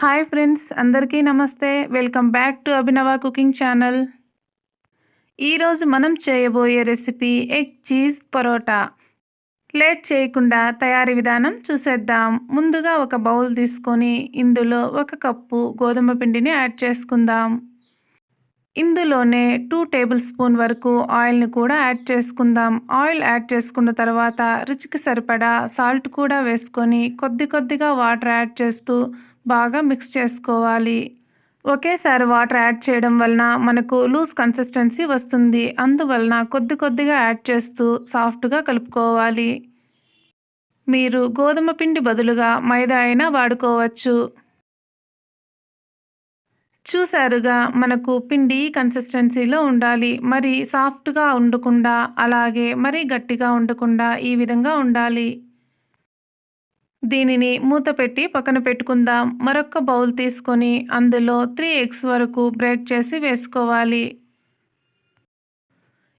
Hi friends అందరికీ నమస్తే. Welcome back to Abhinava cooking channel. ఈరోజు మనం చేయబోయే recipe egg cheese parotta. Late చేయకుండా తయారీ విధానం చూసేద్దాం. ముందుగా ఒక బౌల్ తీసుకొని ఇందులో ఒక కప్పు గోధుమ పిండిని యాడ్ చేసుకుందాం. ఇందులోనే టూ టేబుల్ స్పూన్ వరకు ఆయిల్ని కూడా యాడ్ చేసుకుందాం. ఆయిల్ యాడ్ చేసుకున్న తర్వాత రుచికి సరిపడా సాల్ట్ కూడా వేసుకొని కొద్ది కొద్దిగా వాటర్ యాడ్ చేస్తూ బాగా మిక్స్ చేసుకోవాలి. ఒకేసారి వాటర్ యాడ్ చేయడం వలన మనకు లూజ్ కన్సిస్టెన్సీ వస్తుంది. అందువలన కొద్ది కొద్దిగా యాడ్ చేస్తూ సాఫ్ట్గా కలుపుకోవాలి. మీరు గోధుమ పిండి బదులుగా మైదా అయినా వాడుకోవచ్చు. చూసారుగా మనకు పిండి కన్సిస్టెన్సీలో ఉండాలి. మరి సాఫ్ట్గా ఉండకుండా అలాగే మరీ గట్టిగా ఉండకుండా ఈ విధంగా ఉండాలి. దీనిని మూత పెట్టి పక్కన పెట్టుకుందాం. మరొక బౌల్ తీసుకొని అందులో త్రీ ఎగ్స్ వరకు బ్రేక్ చేసి వేసుకోవాలి.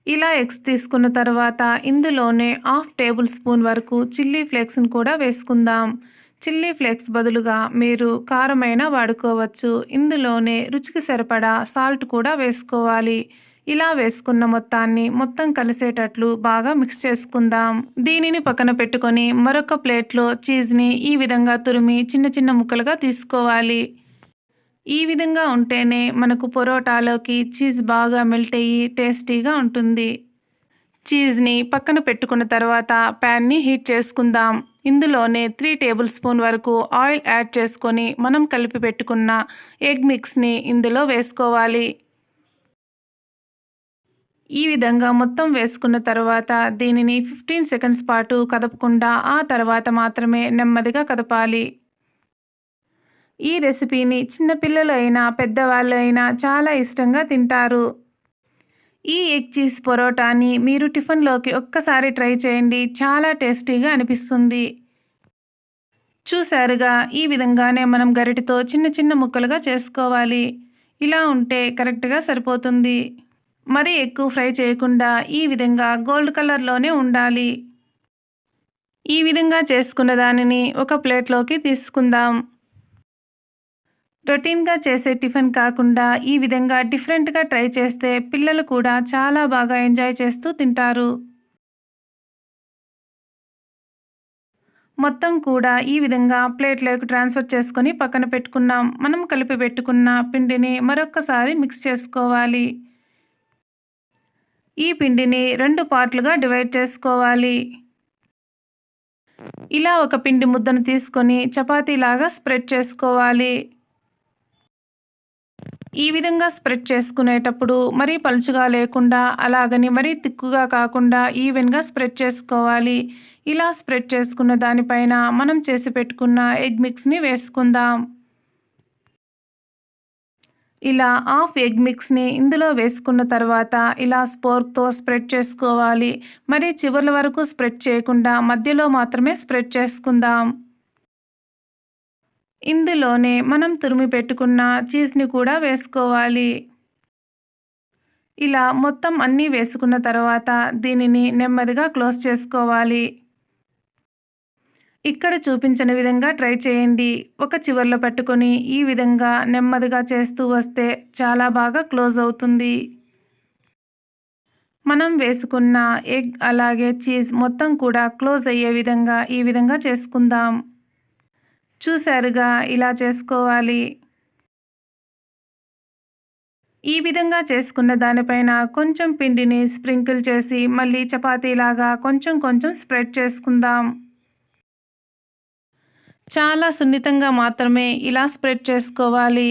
ఇలా ఎగ్స్ తీసుకున్న తర్వాత ఇందులోనే హాఫ్ టేబుల్ స్పూన్ వరకు చిల్లీ ఫ్లేక్స్ని కూడా వేసుకుందాం. చిల్లీ ఫ్లేక్స్ బదులుగా మీరు కారమైనా వాడుకోవచ్చు. ఇందులోనే రుచికి సరిపడా సాల్ట్ కూడా వేసుకోవాలి. ఇలా వేసుకున్న మొత్తాన్ని మొత్తం కలిసేటట్లు బాగా మిక్స్ చేసుకుందాం. దీనిని పక్కన పెట్టుకొని మరొక ప్లేట్లో చీజ్ని ఈ విధంగా తురిమి చిన్న చిన్న ముక్కలుగా తీసుకోవాలి. ఈ విధంగా ఉంటేనే మనకు పొరోటాలోకి చీజ్ బాగా మెల్ట్ అయ్యి టేస్టీగా ఉంటుంది. చీజ్ని పక్కన పెట్టుకున్న తర్వాత ప్యాన్ని హీట్ చేసుకుందాం. ఇందులోనే త్రీ టేబుల్ స్పూన్ వరకు ఆయిల్ యాడ్ చేసుకొని మనం కలిపి పెట్టుకున్న ఎగ్ మిక్స్ని ఇందులో వేసుకోవాలి. ఈ విధంగా మొత్తం వేసుకున్న తర్వాత దీనిని ఫిఫ్టీన్ సెకండ్స్ పాటు కదపకుండా ఆ తర్వాత మాత్రమే నెమ్మదిగా కదపాలి. ఈ రెసిపీని చిన్నపిల్లలు అయినా పెద్దవాళ్ళు అయినా చాలా ఇష్టంగా తింటారు. ఈ ఎగ్ చీజ్ పొరోటాని మీరు టిఫిన్లోకి ఒక్కసారి ట్రై చేయండి చాలా టేస్టీగా అనిపిస్తుంది. చూసారుగా ఈ విధంగానే మనం గరిటితో చిన్న చిన్న ముక్కలుగా చేసుకోవాలి. ఇలా ఉంటే కరెక్ట్గా సరిపోతుంది. మరీ ఎక్కువ ఫ్రై చేయకుండా ఈ విధంగా గోల్డ్ కలర్లోనే ఉండాలి. ఈ విధంగా చేసుకున్న దానిని ఒక ప్లేట్లోకి తీసుకుందాం. రొటీన్గా చేసే టిఫిన్ కాకుండా ఈ విధంగా డిఫరెంట్గా ట్రై చేస్తే పిల్లలు కూడా చాలా బాగా ఎంజాయ్ చేస్తూ తింటారు. మొత్తం కూడా ఈ విధంగా ప్లేట్లోకి ట్రాన్స్ఫర్ చేసుకొని పక్కన పెట్టుకున్నాం. మనం కలిపి పెట్టుకున్న పిండిని మరొకసారి మిక్స్ చేసుకోవాలి. ఈ పిండిని రెండు పార్ట్లుగా డివైడ్ చేసుకోవాలి. ఇలా ఒక పిండి ముద్దను తీసుకొని చపాతీలాగా స్ప్రెడ్ చేసుకోవాలి. ఈ విధంగా స్ప్రెడ్ చేసుకునేటప్పుడు మరీ పలుచుగా లేకుండా అలాగని మరీ తిక్కుగా కాకుండా ఈవెన్గా స్ప్రెడ్ చేసుకోవాలి. ఇలా స్ప్రెడ్ చేసుకున్న దానిపైన మనం చేసి పెట్టుకున్న ఎగ్ మిక్స్ని వేసుకుందాం. ఇలా హాఫ్ ఎగ్ మిక్స్ని ఇందులో వేసుకున్న తర్వాత ఇలా స్పోర్క్తో స్ప్రెడ్ చేసుకోవాలి. మరి చివర్ల వరకు స్ప్రెడ్ చేయకుండా మధ్యలో మాత్రమే స్ప్రెడ్ చేసుకుందాం. ఇందులోనే మనం తురిమి పెట్టుకున్న చీజ్ని కూడా వేసుకోవాలి. ఇలా మొత్తం అన్నీ వేసుకున్న తర్వాత దీనిని నెమ్మదిగా క్లోజ్ చేసుకోవాలి. ఇక్కడ చూపించిన విధంగా ట్రై చేయండి. ఒక చివర్లో పట్టుకొని ఈ విధంగా నెమ్మదిగా చేస్తూ వస్తే చాలా బాగా క్లోజ్ అవుతుంది. మనం వేసుకున్న ఎగ్ అలాగే చీజ్ మొత్తం కూడా క్లోజ్ అయ్యే విధంగా ఈ విధంగా చేసుకుందాం. చూసారుగా ఇలా చేసుకోవాలి. ఈ విధంగా చేసుకున్న దానిపైన కొంచెం పిండిని స్ప్రింకిల్ చేసి మళ్ళీ చపాతీలాగా కొంచెం కొంచెం స్ప్రెడ్ చేసుకుందాం. చాలా సున్నితంగా మాత్రమే ఇలా స్ప్రెడ్ చేసుకోవాలి.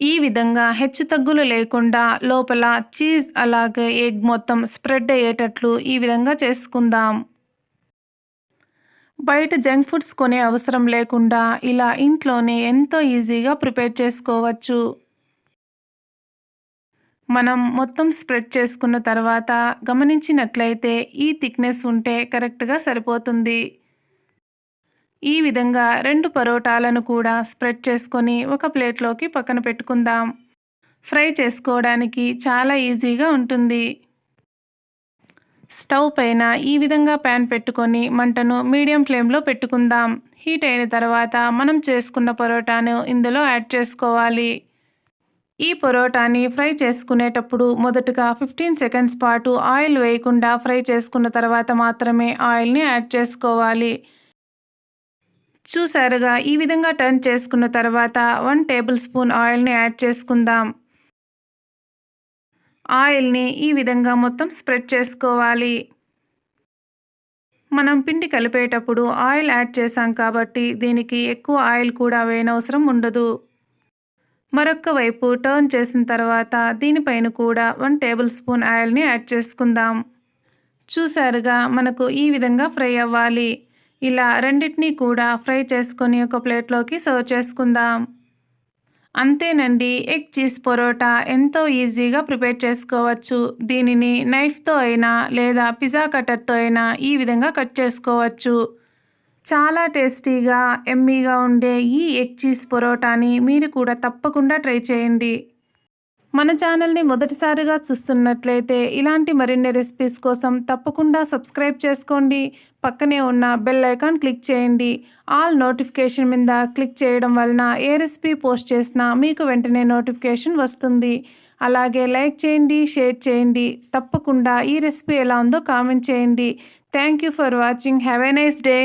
ఈ విధంగా హెచ్చు తగ్గులు లేకుండా లోపల చీజ్ అలాగే ఎగ్ మొత్తం స్ప్రెడ్ అయ్యేటట్లు ఈ విధంగా చేసుకుందాం. బయట జంక్ ఫుడ్స్ కొనే అవసరం లేకుండా ఇలా ఇంట్లోనే ఎంతో ఈజీగా ప్రిపేర్ చేసుకోవచ్చు. మనం మొత్తం స్ప్రెడ్ చేసుకున్న తర్వాత గమనించినట్లయితే ఈ థిక్నెస్ ఉంటే కరెక్ట్గా సరిపోతుంది. ఈ విధంగా రెండు పరోటాలను కూడా స్ప్రెడ్ చేసుకొని ఒక ప్లేట్లోకి పక్కన పెట్టుకుందాం. ఫ్రై చేసుకోవడానికి చాలా ఈజీగా ఉంటుంది. స్టవ్ పైన ఈ విధంగా ప్యాన్ పెట్టుకొని మంటను మీడియం ఫ్లేమ్లో పెట్టుకుందాం. హీట్ అయిన తర్వాత మనం చేసుకున్న పరోటాను ఇందులో యాడ్ చేసుకోవాలి. ఈ పరోటాని ఫ్రై చేసుకునేటప్పుడు మొదటగా ఫిఫ్టీన్ సెకండ్స్ పాటు ఆయిల్ వేయకుండా ఫ్రై చేసుకున్న తర్వాత మాత్రమే ఆయిల్ని యాడ్ చేసుకోవాలి. చూసారుగా ఈ విధంగా టర్న్ చేసుకున్న తర్వాత వన్ టేబుల్ స్పూన్ ఆయిల్ని యాడ్ చేసుకుందాం. ఆయిల్ని ఈ విధంగా మొత్తం స్ప్రెడ్ చేసుకోవాలి. మనం పిండి కలిపేటప్పుడు ఆయిల్ యాడ్ చేసాం కాబట్టి దీనికి ఎక్కువ ఆయిల్ కూడా వేయనవసరం ఉండదు. మరొక వైపు టర్న్ చేసిన తర్వాత దీనిపైన కూడా వన్ టేబుల్ స్పూన్ ఆయిల్ని యాడ్ చేసుకుందాం. చూసారుగా మనకు ఈ విధంగా ఫ్రై అవ్వాలి. ఇలా రెండింటినీ కూడా ఫ్రై చేసుకొని ఒక ప్లేట్లోకి సర్వ్ చేసుకుందాం. అంతేనండి ఎగ్ చీజ్ పరోటా ఎంతో ఈజీగా ప్రిపేర్ చేసుకోవచ్చు. దీనిని నైఫ్తో అయినా లేదా పిజ్జా కట్టర్తో అయినా ఈ విధంగా కట్ చేసుకోవచ్చు. చాలా టేస్టీగా ఎమ్మీగా ఉండే ఈ ఎగ్ చీజ్ పరోటాని మీరు కూడా తప్పకుండా ట్రై చేయండి. మన ఛానల్ని మొదటిసారిగా చూస్తున్నట్లయితే ఇలాంటి మరిన్ని రెసిపీస్ కోసం తప్పకుండా సబ్స్క్రైబ్ చేసుకోండి. పక్కనే ఉన్న బెల్ ఐకాన్ క్లిక్ చేయండి. ఆల్ నోటిఫికేషన్ మీద క్లిక్ చేయడం వలన ఏ రెసిపీ పోస్ట్ చేసినా మీకు వెంటనే నోటిఫికేషన్ వస్తుంది. అలాగే లైక్ చేయండి షేర్ చేయండి. తప్పకుండా ఈ రెసిపీ ఎలా ఉందో కామెంట్ చేయండి. Thank you for watching have a nice day